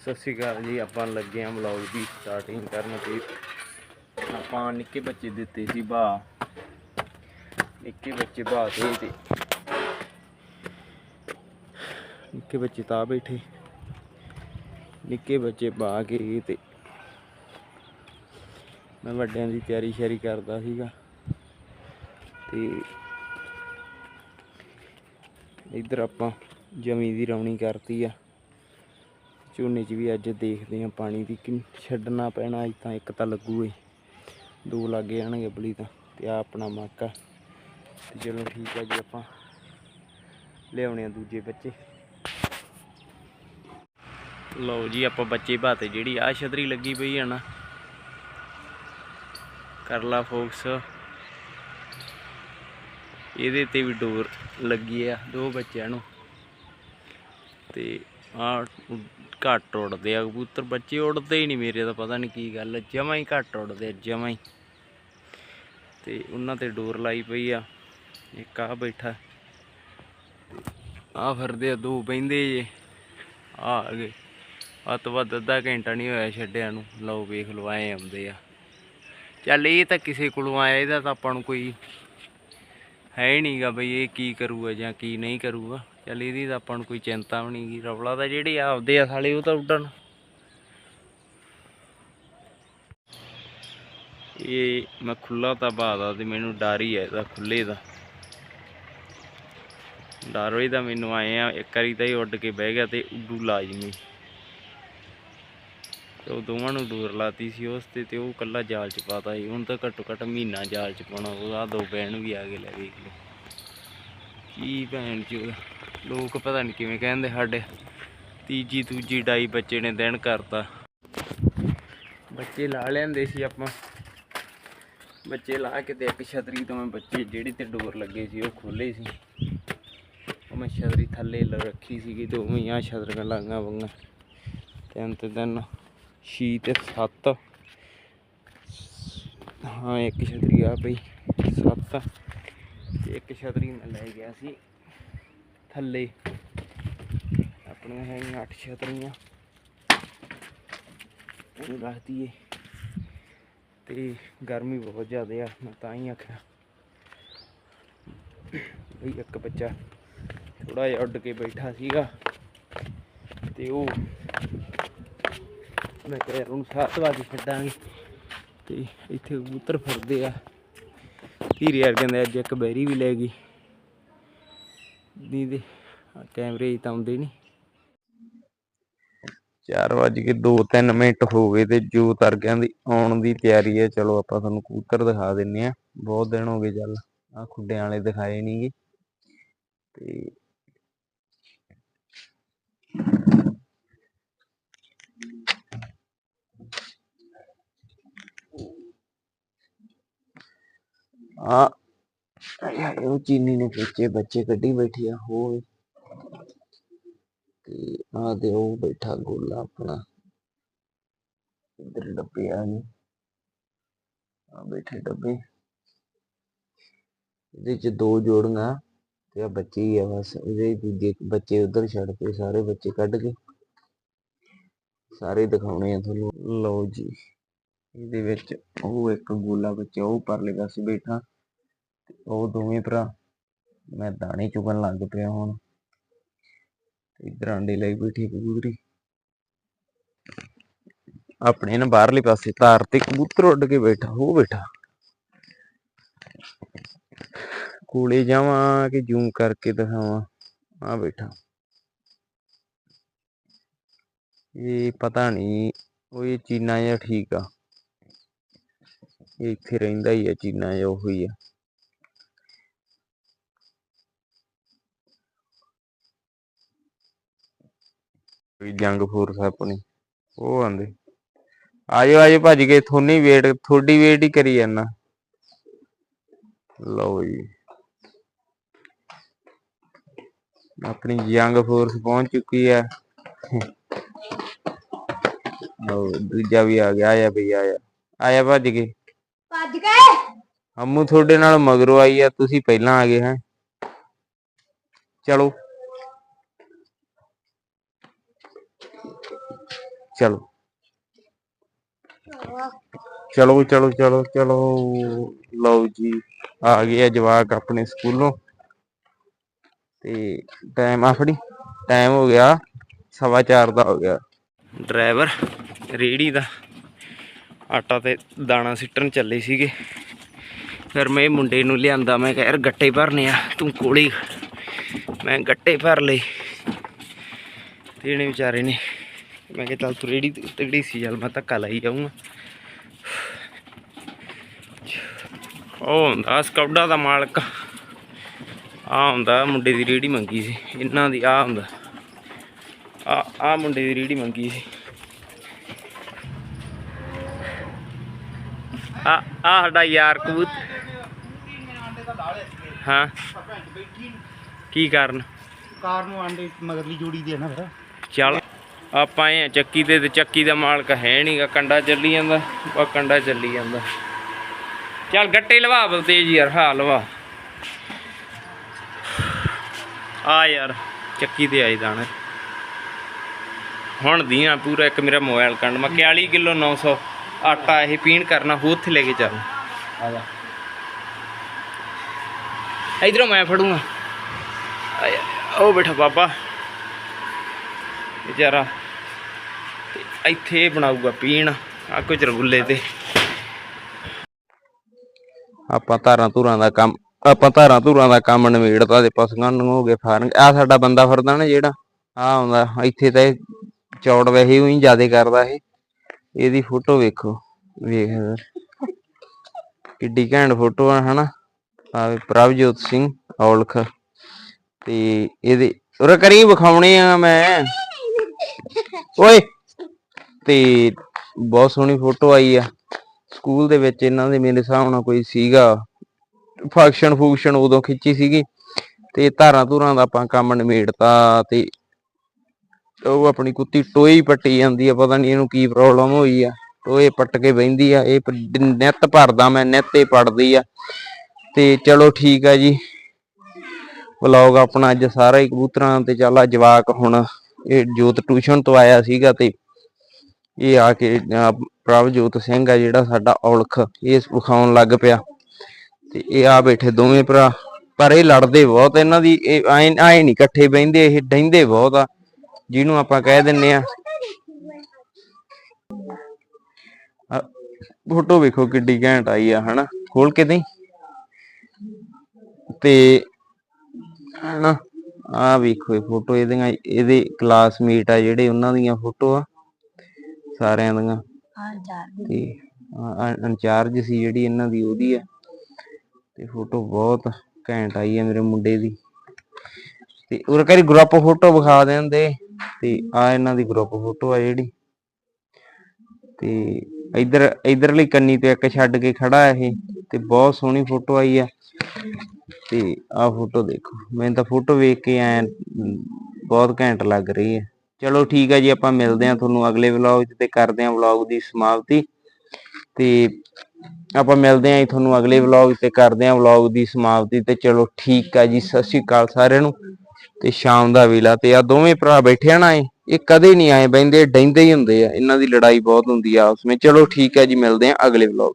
ਸਤਿ ਸ਼੍ਰੀ ਅਕਾਲ ਜੀ, ਆਪਾਂ ਲੱਗੇ ਆਂ ਵਲੌਗ ਦੀ ਸਟਾਰਟਿੰਗ ਕਰਨ ਤੇ। ਆਪਾਂ ਨਿੱਕੇ ਬੱਚੇ ਦਿੱਤੇ ਸੀ ਬਾ ਨਿੱਕੇ ਬੱਚੇ ਬਾ ਤੇ ਤੇ। ਨਿੱਕੇ ਬੱਚੇ ਤਾਂ ਬੈਠੇ। ਨਿੱਕੇ ਬੱਚੇ ਬਾ ਕੇ ਤੇ। ਮੈਂ ਵੱਡਿਆਂ ਦੀ ਤਿਆਰੀ ਸ਼ਿਆਰੀ ਕਰਦਾ ਸੀਗਾ। ਤੇ ਇੱਧਰ ਆਪਾਂ ਜਮੀ ਦੀ ਰੌਣੀ ਕਰਤੀ ਆ। ਝੋਨੇ 'ਚ ਵੀ ਅੱਜ ਦੇਖਦੇ ਆ ਪਾਣੀ ਦੀ ਕਿ ਛੱਡਣਾ ਪੈਣਾ, ਅੱਜ ਤਾਂ ਇੱਕ ਤਾਂ ਲੱਗੂ ਏ ਦੋ ਲੱਗ ਜਾਣਗੇ ਬਲੀ ਤਾਂ, ਤੇ ਆ ਆਪਣਾ ਮੱਕਾ। ਤੇ ਚਲੋ ਠੀਕ ਆ ਜੀ, ਆਪਾਂ ਲਿਆਉਣੇ ਆ ਦੂਜੇ ਬੱਚੇ। ਲਓ ਜੀ, ਆਪਾਂ ਬੱਚੇ ਭਾਤੇ ਜਿਹੜੀ ਆ ਛਤਰੀ ਲੱਗੀ ਪਈ ਆ ਨਾ। ਕਰ ਲਾ ਫੋਕਸ। ਇਹਦੇ ਤੇ ਵੀ ਡੋਰ ਲੱਗੀ ਆ, ਦੋ ਬੱਚਿਆਂ ਨੂੰ। ਤੇ ਆ ਘੱਟ ਉੱਡਦੇ ਆ, ਕਬੂਤਰ ਬੱਚੇ ਉੱਡਦੇ ਹੀ ਨਹੀਂ ਮੇਰੇ ਤਾਂ ਪਤਾ ਨਹੀਂ ਕੀ ਗੱਲ ਜਮਾ ਹੀ ਘੱਟ ਉੱਡਦੇ ਆ, ਜਮਾ ਹੀ। ਤੇ ਉਹਨਾਂ ਤੇ ਡੋਰ ਲਾਈ ਪਈ ਆ, ਇੱਕ ਆ ਬੈਠਾ। ਆ ਫਿਰਦੇ ਆ, ਦੋ ਬਹਿੰਦੇ ਜੇ ਆ ਗਏ। ਆ ਤੋਂ ਬਾਅਦ ਅੱਧਾ ਘੰਟਾ ਨਹੀਂ ਹੋਇਆ ਛੱਡਿਆਂ ਨੂੰ, ਲਓ ਵੇਖ ਲਓ ਆਏ ਆਉਂਦੇ ਆ। ਚੱਲ ਇਹ ਤਾਂ ਕਿਸੇ ਕੋਲੋਂ ਆਇਆ, ਇਹਦਾ ਤਾਂ ਆਪਾਂ ਨੂੰ ਕੋਈ ਹੈ ਹੀ ਨਹੀਂਗਾ ਬਈ, ਇਹ ਕੀ ਕਰੂਗਾ ਜਾਂ ਕੀ ਨਹੀਂ ਕਰੂਗਾ। ਚੱਲ ਇਹਦੀ ਤਾਂ ਆਪਾਂ ਨੂੰ ਕੋਈ ਚਿੰਤਾ ਵੀ ਨਹੀਂਗੀ ਰਵਲਾ ਤਾਂ ਜਿਹੜੇ ਆਪਦੇ ਆ ਸਾਲੇ ਉਹ ਤਾਂ ਉੱਡਣ। ਇਹ ਮੈਂ ਖੁੱਲਾ ਤਾਂ ਬਾਦਾ ਤੇ ਮੈਨੂੰ ਡਰ ਹੀ ਹੈ ਇਹਦਾ ਖੁੱਲੇ ਦਾ। ਡਰ ਹੋਈ ਤਾਂ ਮੈਨੂੰ ਆਏ ਆ, ਇੱਕ ਵਾਰੀ ਤਾਂ ਹੀ ਉੱਡ ਕੇ ਬਹਿ ਗਿਆ ਤੇ ਉੱਡੂ ਲਾਜ਼ਮੀ। ਤੇ ਉਹ ਦੋਵਾਂ ਨੂੰ ਦੂਰ ਲਾਤੀ ਸੀ ਉਸ ਤੇ ਤੇ ਉਹ ਕੱਲਾ ਜਾਲ ਚ ਪਾਤਾ ਸੀ। ਹੁਣ ਤਾਂ ਘੱਟੋ ਘੱਟ ਮਹੀਨਾ ਜਾਲ ਚ ਪਾਉਣਾ, ਉਹਦਾ ਦੋ ਬਹਿਣ ਵੀ ਆ ਗਏ ਲੈ ਵੇਖ ਲਓ। ਕੀ ਭੈਣ ਚ ਲੋਕ ਪਤਾ ਨਹੀਂ ਕਿਵੇਂ ਕਹਿੰਦੇ ਸਾਡੇ। ਤੀਜੀ ਦੂਜੀ ਡਾਈ ਬੱਚੇ ਨੇ ਦਿਨ ਕਰਤਾ। ਬੱਚੇ ਲਾ ਲੈਂਦੇ ਸੀ ਆਪਾਂ। ਬੱਚੇ ਲਾ ਕੇ ਤੇ ਇੱਕ ਛਤਰੀ ਤੋਂ ਮੈਂ ਬੱਚੇ ਜਿਹੜੀ ਤੇ ਡੋਰ ਲੱਗੇ ਸੀ ਉਹ ਖੋਲੇ ਸੀ। ਉਹ ਮੈਂ ਛਤਰੀ ਥੱਲੇ ਰੱਖੀ ਸੀਗੀ ਦੋਵੇਂ ਆ ਛਤਰੀਆਂ ਲਾਂਗਾ ਵੰਗਾ ਤਿੰਨ ਤੇ ਤਿੰਨ, ਛੇ ਤੇ ਸੱਤ। ਹਾਂ, ਇੱਕ ਛਤਰੀ ਆ ਪਈ, ਸੱਤ। ਤੇ ਇੱਕ ਛਤਰੀ ਮੈਂ ਲੈ ਗਿਆ ਸੀ। ਥੱਲੇ। ਆਪਣੀਆਂ ਹੈਗੀਆਂ ਅੱਠ ਛਤਰੀਆਂ ਉਹ ਰੱਖ ਦਈਏ। ਤੇ ਗਰਮੀ ਬਹੁਤ ਜ਼ਿਆਦਾ ਆ, ਮੈਂ ਤਾਂ ਹੀ ਆਖਿਆ। ਵੀ ਇੱਕ ਬੱਚਾ ਥੋੜਾ ਜਿਹਾ ਉੱਡ ਕੇ ਬੈਠਾ ਸੀਗਾ। ਤੇ ਉਹ ਮੈਂ ਕਿਹਾ ਉਹਨੂੰ ਸਾਤ ਵਜੇ ਛੱਡਾਂਗੇ। ਤੇ ਇੱਥੇ ਕਬੂਤਰ ਫਿਰਦੇ ਆ। ਧੀਰੇ ਯਾਰ ਕਹਿੰਦੇ ਅੱਜ ਇੱਕ ਬੈਰੀ ਵੀ ਲੈ ਗਈ। ਨਹੀਂ ਦੇ ਕੈਮਰੇ 'ਚ ਤਾਂ ਆਉਂਦੇ ਨਹੀਂ। 4 ਵਜ ਕੇ 2-3 ਮਿੰਟ ਹੋ ਗਏ ਤੇ ਜੋ ਤਰਗਿਆਂ ਦੀ ਆਉਣ ਦੀ ਤਿਆਰੀ ਹੈ, ਚਲੋ ਆਪਾਂ ਤੁਹਾਨੂੰ ਕਬੂਤਰ ਦਿਖਾ ਦਿੰਨੇ ਆ ਬਹੁਤ ਦਿਨ ਹੋ ਗਏ ਚੱਲ ਆ ਖੁੱਡਿਆਂ ਵਾਲੇ ਦਿਖਾਏ ਨਹੀਂਗੇ ਤੇ ਆ ਆਏ ਉਹ ਚੀਨੀ ਨੇ ਬੱਚੇ ਬੱਚੇ ਕੱਢੀ ਬੈਠੀ ਆ, ਹੋਰ। ਤੇ ਆ ਦੇ ਉਹ ਬੈਠਾ ਗੋਲਾ ਆਪਣਾ। ਇਧਰ ਡੱਬੇ ਆ ਗਏ। ਆ ਬੈਠੇ ਡੱਬੇ। ਇਹਦੇ ਚ ਦੋ ਜੋੜੀਆਂ ਤੇ ਆ ਬੱਚੇ ਹੀ ਆ ਬਸ। ਇਹਦੇ ਦੂਜੇ ਬੱਚੇ ਉਧਰ ਛੱਡ ਕੇ ਸਾਰੇ ਬੱਚੇ ਕੱਢ ਕੇ ਸਾਰੇ ਦਿਖਾਉਣੇ ਆ ਤੁਹਾਨੂੰ। ਲਓ ਜੀ, ਇਹਦੇ ਵਿੱਚ ਉਹ ਇੱਕ ਗੋਲਾ ਬੱਚਾ, ਉਹ ਪਰਲੇ ਪਾਸੇ ਬੈਠਾ। ਉਹ ਦੋਵੇਂ ਭਰਾ, ਮੈਂ ਦਾਣੇ ਚੁਗਣ ਲੱਗ ਪਿਆ ਹੁਣ। ਇਧਰ ਆਂਡੇ ਲਈ ਬੈਠੀ ਕਬੂਤਰੀ। ਆਪਣੇ ਨਾ ਬਾਹਰਲੇ ਪਾਸੇ ਤਾਰ ਤੇ ਕਬੂਤਰ ਉੱਡ ਕੇ ਬੈਠਾ, ਉਹ ਬੈਠਾ। ਕੋਲੇ ਜਾਵਾਂ ਕਿ ਜੂਮ ਕਰਕੇ ਦਿਖਾਵਾਂ ਆ ਬੈਠਾ। ਇਹ ਪਤਾ ਨਹੀਂ, ਉਹ ਇਹ ਚੀਨਾ ਜਿਹਾ ਠੀਕ ਆ। ਇਹ ਇੱਥੇ ਰਹਿੰਦਾ ਹੀ ਆ, ਚੀਨਾ ਜਿਹਾ ਉਹ ਆ। ਕੋਈ ਜੰਗ ਫੋਰਸ ਆਪਣੀ ਉਹ ਆਂਦੇ। ਆਜੋ ਆਜੋ ਭੱਜ ਕੇ ਥੋਨੀ ਵੇਟ ਥੋੜੀ ਵੇਟ ਹੀ ਕਰੀ ਜਾਂਦਾ ਲਓ ਜੀ। ਆਪਣੀ ਯੰਗ ਫੋਰਸ ਪਹੁੰਚ ਚੁੱਕੀ ਹੈ ਲਓ ਦੂਜਾ ਵੀ ਆ ਗਿਆ ਆਇਆ ਬਈ ਆਇਆ। ਆਇਆ ਭੱਜ ਕੇ। ਭੱਜ ਗਏ ਅੰਮੂ ਤੁਹਾਡੇ ਨਾਲ ਮਗਰੋਂ ਆਈ ਆ ਤੁਸੀਂ ਪਹਿਲਾਂ ਆ ਗਏ ਹੈ। ਚਲੋ। ਚਲੋ। ਚਲੋ। ਚਲੋ ਚਲੋ ਚਲੋ ਲਓ ਜੀ ਆ ਗਏ ਆ ਜਵਾਕ ਆਪਣੇ ਸਕੂਲੋਂ। ਤੇ ਟਾਈਮ ਆਫੜੀ ਟਾਈਮ ਹੋ ਗਿਆ ਸਵਾ ਚਾਰ ਦਾ ਹੋ ਗਿਆ। ਡਰਾਈਵਰ ਰੇੜੀ ਦਾ ਆਟਾ ਤੇ ਦਾਣਾ ਸਿੱਟਣ ਚੱਲੇ ਸੀਗੇ। ਫਿਰ ਮੈਂ ਇਹ ਮੁੰਡੇ ਨੂੰ ਲਿਆਂਦਾ ਮੈਂ ਕਿਹਾ ਯਾਰ ਗੱਟੇ ਭਰਨੇ ਆ ਤੂੰ ਕੋਲੇ। ਮੈਂ ਗੱਟੇ ਭਰ ਲਏ। ਤੇ ਇਹਨੇ ਵਿਚਾਰੇ ਨੇ ਮੈਂ ਕਿਹਾ ਚੱਲ ਤੂੰ ਰੇੜੀ ਤਗੜੀ ਸੀ ਚੱਲ ਮੈਂ ਧੱਕਾ ਲਾਈ ਜਾਊਂਗਾ। ਉਹ ਹੁੰਦਾ ਸਕੌਡਾ ਦਾ ਮਾਲਕ। ਆ ਹੁੰਦਾ ਮੁੰਡੇ ਦੀ ਰੇੜੀ ਮੰਗੀ ਸੀ ਇਹਨਾਂ ਦੀ ਆ ਹੁੰਦਾ। ਆ ਆ ਮੁੰਡੇ ਦੀ ਰੇੜੀ ਮੰਗੀ ਸੀ। ਆ ਆ ਸਾਡਾ ਯਾਰ ਕਬੂਤ। ਹਾਂ। ਕੀ ਕਾਰਨ? ਕਾਰ ਨੂੰ ਆਂਡੇ ਮਗਰਲੀ ਜੋੜੀ ਦੇ ਨਾ ਫਿਰ। ਚੱਲ। ਆਪਾਂ ਆਏ ਆ, ਚੱਕੀ ਤੇ ਚੱਕੀ ਦਾ ਮਾਲਕ ਹੈ ਨਹੀਂਗਾ ਕੰਡਾ ਚੱਲੀ ਜਾਂਦਾ, ਉਹ ਕੰਡਾ ਚੱਲੀ ਜਾਂਦਾ। ਚੱਲ ਗੱਟੇ ਲਵਾ ਬਲ ਤੇਜ ਯਾਰ, ਹਾਂ ਲਵਾ। ਆ ਯਾਰ, ਚੱਕੀ ਤੇ ਆਈ ਦਾਣਾ। ਹੁਣ ਦੀਆਂ ਪੂਰਾ ਇੱਕ ਮੇਰਾ ਮੋਬਾਈਲ ਕੰਡ, ਮੈਂ 41 ਕਿਲੋ 900 ਆਟਾ ਇਹ ਪੀਣ ਕਰਨਾ ਹੋ ਉੱਥੇ ਲੈ ਕੇ ਚੱਲ। ਆ ਜਾ। ਇਧਰੋਂ ਮੈਂ ਫੜੂੰਗਾ। ਉਹ ਬੈਠਾ ਬਾਬਾ। ਵਿਚਾਰਾ ਤੇ ਇੱਥੇ ਬਣਾਊਗਾ ਪੀਣ ਆ ਕੁਝ ਰਗੁੱਲੇ ਤੇ। ਆਪਾਂ ਧਾਰਾਂ ਧੁਰਾਂ ਦਾ ਕੰਮ, ਆਪਾਂ ਧਾਰਾਂ ਧੁਰਾਂ ਦਾ ਕੰਮ ਨਿਬੇੜਤਾ ਤੇ ਪਸ਼ੂਆਂ ਨੂੰ ਹੋ ਗਏ ਫਾਰਮ। ਆ ਸਾਡਾ ਬੰਦਾ ਫਿਰਦਾ ਨਾ ਜਿਹੜਾ ਆ ਆਉਂਦਾ, ਇੱਥੇ ਤਾਂ ਇਹ ਚੌੜ ਵੈਸੇ ਉਹੀ ਜ਼ਿਆਦਾ ਕਰਦਾ ਇਹ। ਇਹਦੀ ਫੋਟੋ ਵੇਖੋ, ਵੇਖ। ਕਿੱਡੀ ਘੈਂਟ ਫੋਟੋ ਆ, ਹਨਾ? ਆ ਪ੍ਰਭਜੋਤ ਸਿੰਘ ਔਲਖ। ਤੇ ਇਹਦੇ, ਉਰੇ ਕਰੀ ਵਿਖਾਉਣੇ ਆ ਮੈਂ। ਓਏ! ਤੇ ਬਹੁਤ ਸੋਹਣੀ ਫੋਟੋ ਆਈ ਆ। ਸਕੂਲ ਦੇ ਵਿੱਚ ਇਹਨਾਂ ਦੇ ਮੇਰੇ ਹਿਸਾਬ ਨਾਲ ਕੋਈ ਸੀਗਾ ਫੰਕਸ਼ਨ ਫੂਕਸ਼ਨ ਉਦੋਂ ਖਿੱਚੀ ਸੀਗੀ ਤੇ ਧਾਰਾਂ ਧੁਰਾਂ ਦਾ ਆਪਾਂ ਕੰਮ ਨਿਮੇੜਤਾ ਤੇ ਉਹ ਆਪਣੀ ਕੁੱਤੀ ਟੋਈ ਪੱਟੀ ਜਾਂਦੀ ਆ, ਪਤਾ ਨਹੀਂ ਇਹਨੂੰ ਕੀ ਪ੍ਰੋਬਲਮ ਹੋਈ ਆ। ਟੋਏ ਪੱਟ ਕੇ ਬਹਿੰਦੀ ਆ, ਇਹ ਨਿੱਤ ਭਰਦਾ ਮੈਂ, ਨਿੱਤ ਹੀ ਪੜਦੀ ਆ। ਤੇ ਚਲੋ ਠੀਕ ਆ ਜੀ। ਵਲੌਗ ਆਪਣਾ ਅੱਜ ਸਾਰਾ ਹੀ ਕਬੂਤਰਾਂ ਤੇ ਚੱਲ ਆ, ਜਵਾਕ ਹੁਣ ਇਹ ਜੋਤ ਟਿਊਸ਼ਨ ਤੋਂ ਆਇਆ ਸੀਗਾ ਤੇ ਇਹ ਆ ਕੇ ਅਹ, ਪ੍ਰਭਜੋਤ ਸਿੰਘ ਆ ਜਿਹੜਾ ਸਾਡਾ ਔਲਖ ਇਹ ਵਿਖਾਉਣ ਲੱਗ ਪਿਆ। ਤੇ ਇਹ ਆ ਬੈਠੇ ਦੋਵੇਂ ਭਰਾ। ਪਰ ਇਹ ਲੜਦੇ ਬਹੁਤ ਇਹਨਾਂ ਦੀ ਇਹ ਐ ਐ ਨਹੀਂ ਇਕੱਠੇ ਬਹਿੰਦੇ ਇਹ ਡਹਿੰਦੇ ਬਹੁਤ ਆ ਜਿਹਨੂੰ ਆਪਾਂ ਕਹਿ ਦਿੰਨੇ ਆ। ਫੋਟੋ ਵੇਖੋ ਕਿੱਡੀ ਘੈਂਟ ਆਈ ਆ ਹਨਾ? ਖੋਲ ਕੇ ਦੇਈ। ਤੇ ਹਨਾ? ਆ ਵੇਖੋ ਇਹ ਫੋਟੋ ਇਹਦੀਆਂ ਇਹਦੇ ਕਲਾਸਮੇਟ ਆ ਜਿਹੜੇ ਉਹਨਾਂ ਦੀਆਂ ਫੋਟੋ ਆ। ਸਾਰਿਆਂ ਦੀਆਂ। ਤੇ ਇੰਚਾਰਜ ਸੀ ਜਿਹੜੀ ਇਹਨਾਂ ਦੀ ਉਹਦੀ ਆ। ਤੇ ਫੋਟੋ ਬਹੁਤ ਘੈਂਟ ਆਈ ਹੈ ਮੇਰੇ ਮੁੰਡੇ ਦੀ। ਤੇ ਉਹ ਕਰੀ ਗਰੁੱਪ ਫੋਟੋ ਵਿਖਾ ਦਿੰਦੇ। ਤੇ ਆ ਇਹਨਾਂ ਦੀ ਗਰੁੱਪ ਫੋਟੋ ਆ ਜਿਹੜੀ। ਤੇ ਇਧਰ ਇਧਰਲੀ ਕੰਨੀ ਤੇ ਇੱਕ ਛੱਡ ਕੇ ਖੜਾ ਇਹ। ਤੇ ਬਹੁਤ ਸੋਹਣੀ ਫੋਟੋ ਆਈ ਆ। ਤੇ ਆ ਫੋਟੋ ਦੇਖੋ। ਮੈਨੂੰ ਤਾਂ ਫੋਟੋ ਵੇਖ ਕੇ ਐ ਬਹੁਤ ਘੈਂਟ ਲੱਗ ਰਹੀ ਹੈ ਚਲੋ ਠੀਕ ਹੈ ਜੀ, ਆਪਾਂ ਮਿਲਦੇ ਹਾਂ ਤੁਹਾਨੂੰ ਅਗਲੇ ਵਲੌਗ ਤੇ ਕਰਦੇ ਹਾਂ ਵਲੌਗ ਦੀ ਸਮਾਪਤੀ। ਤੇ ਆਪਾਂ ਮਿਲਦੇ ਹਾਂ ਜੀ ਤੁਹਾਨੂੰ ਅਗਲੇ ਵਲੌਗ ਤੇ ਕਰਦੇ ਹਾਂ ਵਲੌਗ ਦੀ ਸਮਾਪਤੀ ਤੇ। ਚਲੋ ਠੀਕ ਆ ਜੀ, ਸਤਿ ਸ਼੍ਰੀ ਅਕਾਲ ਸਾਰਿਆਂ ਨੂੰ ਤੇ ਸ਼ਾਮ ਦਾ ਵੇਲਾ ਤੇ ਆ ਦੋਵੇਂ ਭਰਾ ਬੈਠੇ ਆ ਨਾ ਏ ਇਹ ਕਦੇ ਨਹੀਂ ਆਏ ਬੈਂਦੇ ਡੈਂਦੇ ਹੀ ਹੁੰਦੇ ਆ। ਇਹਨਾਂ ਦੀ ਲੜਾਈ ਬਹੁਤ ਹੁੰਦੀ ਆ ਆਪਸ ਵਿੱਚ। ਚਲੋ ਠੀਕ ਹੈ ਜੀ, ਮਿਲਦੇ ਹਾਂ ਅਗਲੇ ਵਲੌਗ